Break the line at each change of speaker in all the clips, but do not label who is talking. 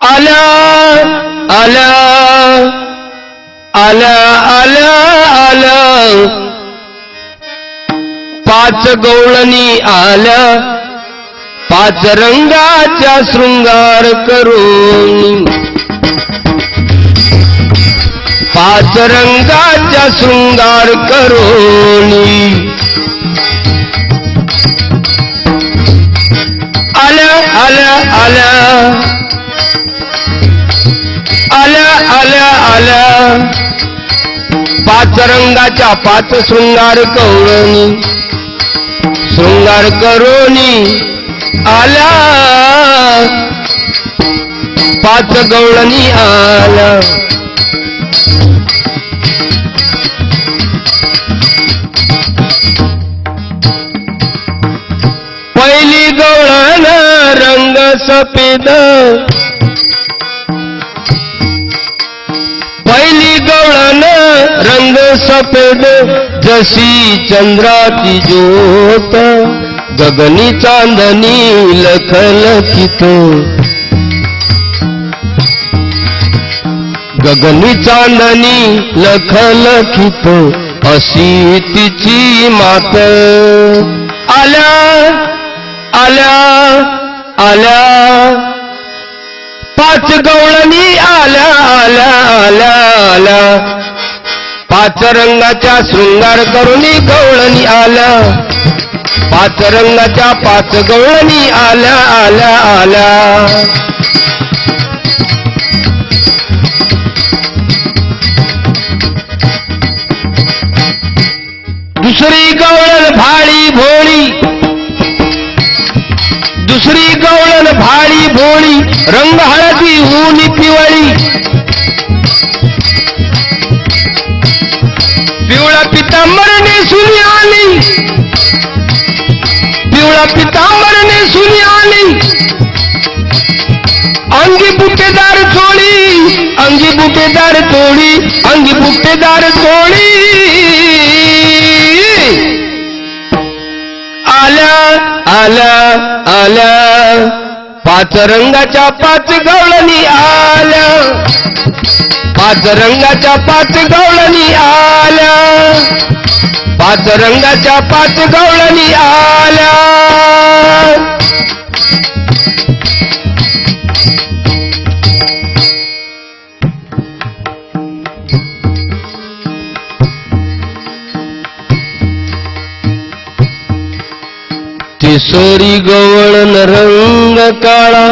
അല അല അല അല അല पाच गौळणी आल्या पाच रंगाचा शृंगार करून पाच रंगा माझा शृंगार करोली. आल्या आल्या आल्या. आल्या आल्या आल्या. पाच रंगाच्या पाच शृंगार कवळणी शृंगार करोनी आल्या. पाच गवळणी आल्या. पहिली रंग सफेद पहिली गवळण रंग सफेद जशी चंद्राची ज्योत. गगनी चांदणी लखलखित गगनी चांदणी लखलखित अशी तिची मात. आल्या आल्या आल्या. पाच गवळणी आल्या आल्या आल्या आल्या. पाच रंगाच्या शृंगार करुणी गवळणी आल्या. पाच रंगाच्या पाच गवळणी आल्या आल्या आल्या. रंग हळदी ऊनी पिवळी. पिवळा पितांबरने सुनी आली. पिवळा पितांबरने सुनी आली. अंगी बुटेदार चोळी अंगी बुटेदार चोळी अंगी बुटेदार चोळी आल्या आल्या आल्या. पाच रंगाच्या पाच गवळणी आल्या. पाच रंगाच्या पाच गवळणी आल्या. पाच रंगाच्या पाच गवळणी आल्या. किशोरी गवळण रंग काळा.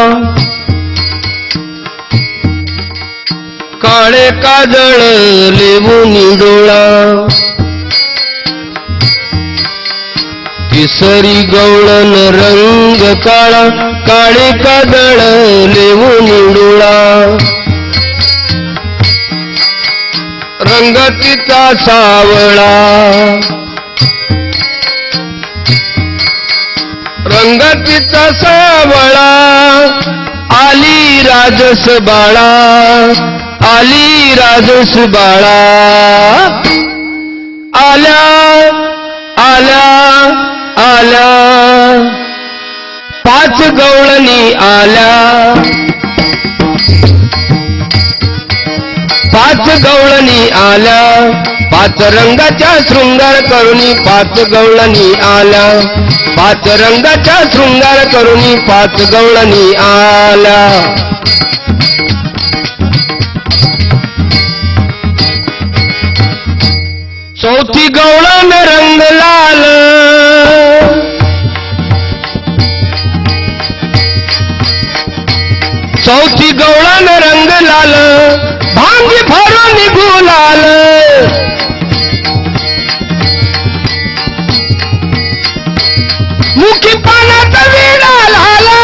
काळे काजळ लेवून डोळा तिसरी गवळण रंग काळा काळे काजळ लेवून डोळा रंग तिचा सावळा. संगतीचा सावळा आली राजस बाळा आली राजस बाळा. आल्या आल्या आल्या. पाच गवळणी आल्या. पाच गवळणी आल्या. पाच रंगाच्या शृंगार करुणी पाच गवळणी आला. पाच रंगाच्या शृंगार करुणी पाच गवळणी आला. चौथी गवळण रंग लाल. चौथी गवळण रंग लाल. भांगी भरून गुलाल मुखी पानात विडा झाला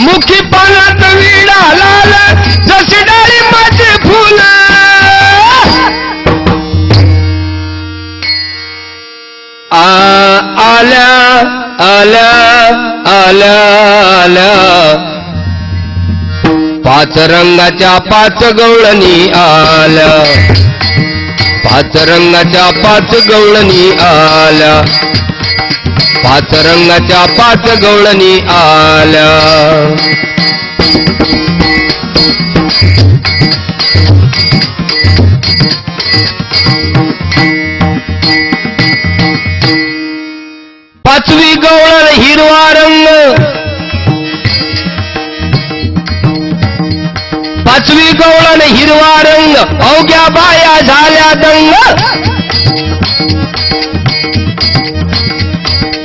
मुखी पानात विडा लाल जशी डाळी माझे फुल. आल्या आल्या आल्या आल्या. पाच रंगाच्या पाच गवळणी आल्या. पाच रंगाच्या पाच गवळणी आल्या. पाच रंगाच्या पाच गवळणी आल्या. पाचवी हिरवा रंग अवघ्या बाया झाल्या दंग.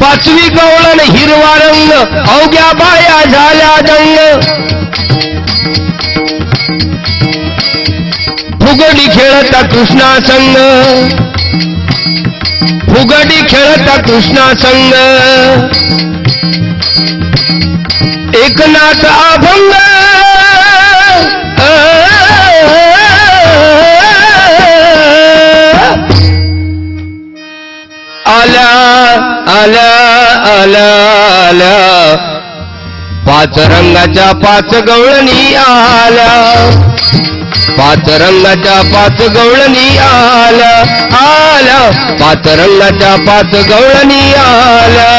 पाचवी गवळण हिरवा रंग अवघ्या बाया झाल्या दंग. फुगडी खेळता कृष्णा संग. फुगडी खेळता कृष्णा संग. एकनाथ अभंग. आला आला आला आला. पाच रंगाच्या पाच गवळणी आला. पाच रंगाच्या पाच गवळणी आला आला. पाच रंगाच्या पाच गवळणी आला.